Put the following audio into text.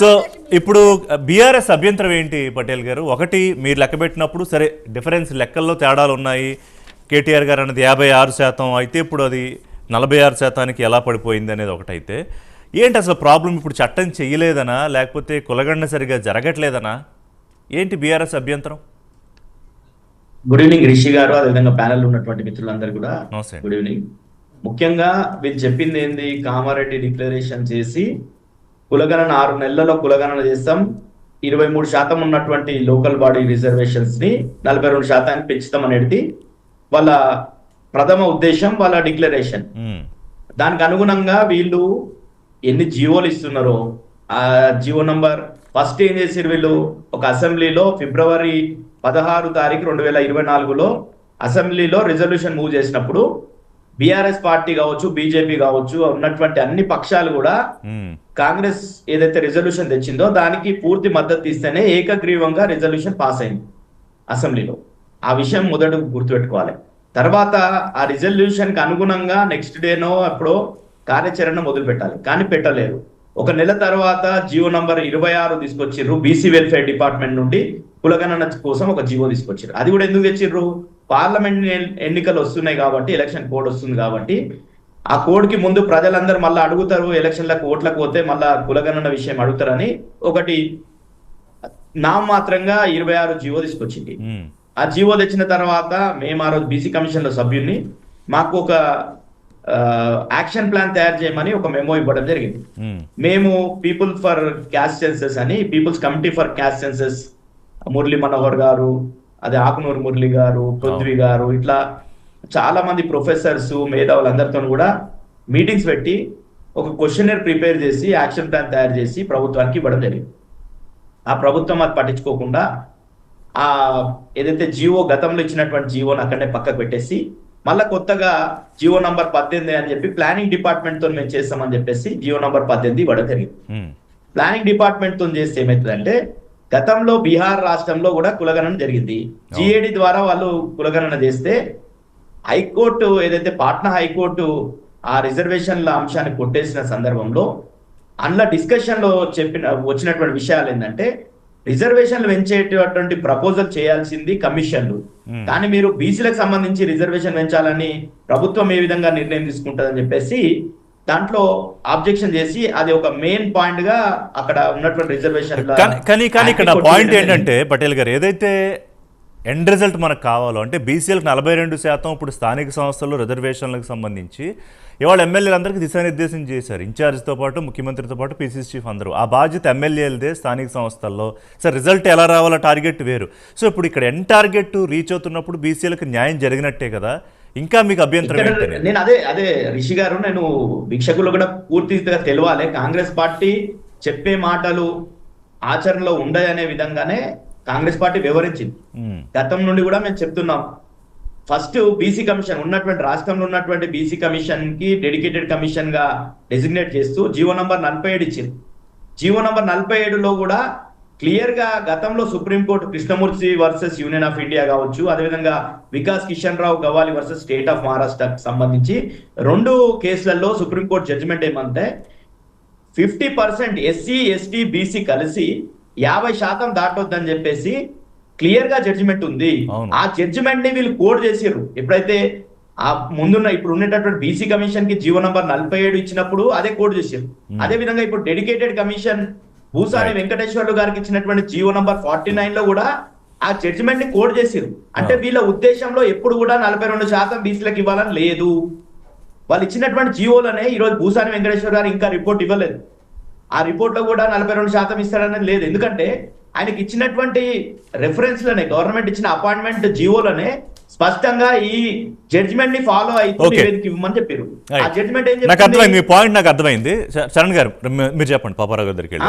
So ఇప్పుడు BRS అభ్యంతరం ఏంటి పటేల్ గారు? ఒకటి మీరు లెక్క పెట్టినప్పుడు సరే డిఫరెన్స్ లెక్కల్లో తేడాలు ఉన్నాయి. కేటీఆర్ గారు అన్నది యాభై ఆరు శాతం అయితే ఇప్పుడు అది నలభై ఆరు శాతానికి ఎలా పడిపోయింది అనేది ఒకటైతే. ఏంటి అసలు ప్రాబ్లం? ఇప్పుడు చట్టం చెయ్యలేదనా? లేకపోతే కులగండ సరిగా జరగట్లేదనా? ఏంటి బీఆర్ఎస్ అభ్యంతరం? గుడ్ ఈవినింగ్ రిషి గారు. అదేవిధంగా ప్యానెల్ ఉన్నటువంటి మిత్రులందరూ కూడా గుడ్ ఈవినింగ్ ముఖ్యంగా వీళ్ళు చెప్పింది ఏంది? కామారెడ్డి డిక్లరేషన్ చేసి కులగణన ఆరు నెలలలో కులగణన చేస్తాం. ఇరవై మూడు శాతం ఉన్నటువంటి లోకల్ బాడీ రిజర్వేషన్స్ని నలభై రెండు శాతానికి పెంచుతాం అనేది వాళ్ళ ప్రథమ ఉద్దేశం వాళ్ళ డిక్లరేషన్. దానికి అనుగుణంగా వీళ్ళు ఎన్ని జీవోలు ఇస్తున్నారో ఆ జీవో నంబర్ ఫస్ట్ ఏం చేసారు వీళ్ళు? ఒక అసెంబ్లీలో ఫిబ్రవరి పదహారు తారీఖు రెండు వేల ఇరవై నాలుగులో అసెంబ్లీలో రిజల్యూషన్ మూవ్ చేసినప్పుడు బీఆర్ఎస్ పార్టీ కావచ్చు బీజేపీ కావచ్చు ఉన్నటువంటి అన్ని పక్షాలు కూడా కాంగ్రెస్ ఏదైతే రిజల్యూషన్ తెచ్చిందో దానికి పూర్తి మద్దతు ఇస్తేనే ఏకగ్రీవంగా రిజల్యూషన్ పాస్ అయింది అసెంబ్లీలో. ఆ విషయం మొదట గుర్తుపెట్టుకోవాలి. తర్వాత ఆ రిజల్యూషన్కి అనుగుణంగా నెక్స్ట్ డేనో అప్పుడో కార్యాచరణ మొదలు పెట్టాలి కానీ పెట్టలేరు ఒక నెల తర్వాత జియో నంబర్ ఇరవై ఆరు తీసుకొచ్చిర్రు బీసీ వెల్ఫేర్ డిపార్ట్మెంట్ నుండి. కులగణన కోసం ఒక జియో తీసుకొచ్చారు అది కూడా ఎందుకు తెచ్చిర్రు? పార్లమెంట్ ఎన్- ఎన్నికలు వస్తున్నాయి కాబట్టి ఎలక్షన్ కోడ్ వస్తుంది కాబట్టి ఆ కోడ్కి ముందు ప్రజలందరూ మళ్ళీ అడుగుతారు ఎలక్షన్లకు ఓట్లకు పోతే మళ్ళా కులగణన విషయం అడుగుతారని ఒకటి నా మాత్రంగా ఇరవై ఆరు జీవో తీసుకొచ్చింది. ఆ జీవో తెచ్చిన తర్వాత మేము ఆ రోజు బీసీ కమిషన్లో సభ్యుల్ని మాకు ఒక యాక్షన్ ప్లాన్ తయారు చేయమని ఒక మెమో ఇవ్వడం జరిగింది. మేము. పీపుల్ ఫర్ క్యాస్ట్ సెన్సెస్ అని peoples committee for caste census Murali Manohar garu అదే ఆకునూరు మురళి గారు పృథ్వీ గారు ఇట్లా చాలా మంది ప్రొఫెసర్స్ మేధావులందరితో కూడా మీటింగ్స్ పెట్టి ఒక క్వశ్చనర్ ప్రిపేర్ చేసి యాక్షన్ ప్లాన్ తయారు చేసి ప్రభుత్వానికి ఇవ్వడం జరిగింది. ఆ ప్రభుత్వం అది పట్టించుకోకుండా ఆ ఏదైతే జియో గతంలో ఇచ్చినటువంటి జియోని అక్కడనే పక్కకు పెట్టేసి మళ్ళా కొత్తగా జియో నంబర్ పద్దెనిమిది అని చెప్పి ప్లానింగ్ డిపార్ట్మెంట్తో మేము చేస్తామని చెప్పేసి జియో నంబర్ పద్దెనిమిది ఇవ్వడం జరిగింది. ప్లానింగ్ డిపార్ట్మెంట్తో చేస్తే ఏమవుతుందంటే గతంలో బీహార్ రాష్ట్రంలో కూడా కులగణన జరిగింది. జిఏడి ద్వారా వాళ్ళు కులగణన చేస్తే హైకోర్టు ఏదైతే పాట్నా హైకోర్టు ఆ రిజర్వేషన్ల అంశాన్ని కొట్టేసిన సందర్భంలో అందులో డిస్కషన్లో చెప్పిన వచ్చినటువంటి విషయాలు ఏంటంటే రిజర్వేషన్లు పెంచేటటువంటి ప్రపోజల్ చేయాల్సింది కమిషన్లు. కానీ మీరు బీసీలకు సంబంధించి రిజర్వేషన్ పెంచాలని ప్రభుత్వం ఏ విధంగా నిర్ణయం తీసుకుంటుందని చెప్పేసి దాంట్లో ఆబ్జెక్షన్ చేసి అది ఒక మెయిన్ పాయింట్గా అక్కడ ఉన్నటువంటి రిజర్వేషన్ కానీ కానీ కానీ ఇక్కడ పాయింట్ ఏంటంటే పటేల్ గారు ఏదైతే ఎండ్ రిజల్ట్ మనకు కావాలో అంటే బీసీలకు నలభై రెండు శాతం ఇప్పుడు స్థానిక సంస్థల్లో రిజర్వేషన్లకు సంబంధించి ఇవాళ ఎమ్మెల్యేలందరికీ దిశానిర్దేశం చేశారు. ఇన్ఛార్జ్తో పాటు ముఖ్యమంత్రితో పాటు పీసీసీ చీఫ్ అందరూ. ఆ బాధ్యత ఎమ్మెల్యేలదే స్థానిక సంస్థల్లో. సార్ రిజల్ట్ ఎలా రావాలో టార్గెట్ వేరు. సో ఇప్పుడు ఇక్కడ ఎన్ టార్గెట్ రీచ్ అవుతున్నప్పుడు బీసీలకు న్యాయం జరిగినట్టే కదా. ఇంకా మీకు అభ్యంతరం నేను అదే అదే రిషి గారు నేను వీక్షకులు కూడా పూర్తిగా తెలవాలి. కాంగ్రెస్ పార్టీ చెప్పే మాటలు ఆచరణలో ఉండయనే విధంగానే కాంగ్రెస్ పార్టీ వివరించింది. గతం నుండి కూడా మేము చెప్తున్నాం. ఫస్ట్ బీసీ కమిషన్ ఉన్నటువంటి రాష్ట్రంలో ఉన్నటువంటి బీసీ కమిషన్కి డెడికేటెడ్ కమిషన్గా డెసిగ్నేట్ చేస్తూ జీవో నంబర్ నలభై ఏడు ఇచ్చింది. జీవో నంబర్ నలభై ఏడులో కూడా క్లియర్గా గతంలో supreme court Krishnamurthy versus union of India కావచ్చు అదేవిధంగా Vikas Kishan Rao Gawali versus state of మహారాష్ట్రకు సంబంధించి రెండు కేసులలో సుప్రీంకోర్టు జడ్జిమెంట్ ఏమంటే fifty percent SC ST BC కలిసి యాభై శాతం దాటొద్దని చెప్పేసి క్లియర్గా జడ్జిమెంట్ ఉంది. ఆ జడ్జిమెంట్ని వీళ్ళు కోడ్ చేసిర్రు. ఎప్పుడైతే ఆ ముందున్న ఇప్పుడు ఉండేటటువంటి బీసీ కమిషన్కి జీవో నంబర్ నలభై ఏడు ఇచ్చినప్పుడు అదే కోడ్ చేసారు అదే విధంగా ఇప్పుడు డెడికేటెడ్ కమిషన్ భూసాని. వెంకటేశ్వర్లు గారికి ఇచ్చినటువంటి జీవో నంబర్ ఫార్టీ నైన్లో కూడా ఆ జడ్జిమెంట్ని కోడ్ చేసిర్రు అంటే వీళ్ళ ఉద్దేశంలో ఎప్పుడు కూడా నలభై రెండు శాతం బీసీలకు ఇవ్వాలని లేదు. వాళ్ళు ఇచ్చినటువంటి జీవోలనే ఈ రోజు భూసాని వెంకటేశ్వర గారు ఇంకా రిపోర్ట్ ఇవ్వలేదు. ఆ రిపోర్ట్లో కూడా నలభై రెండు శాతం ఇస్తాడనేది లేదు. ఎందుకంటే ఆయనకి ఇచ్చినటువంటి రెఫరెన్స్లోనే గవర్నమెంట్ ఇచ్చిన అపాయింట్మెంట్ జీవోలోనే స్పష్టంగా ఈ జడ్జిమెంట్ని ఫాలో అయితే ఇవ్వమని చెప్పారు ఆ. జడ్జిమెంట్ ఏం నాకు? అర్థమైంది మీ పాయింట్ నాకు అర్థమైంది చరణ్ గారు మీరు చెప్పండి పాపారావు గారి దగ్గరికి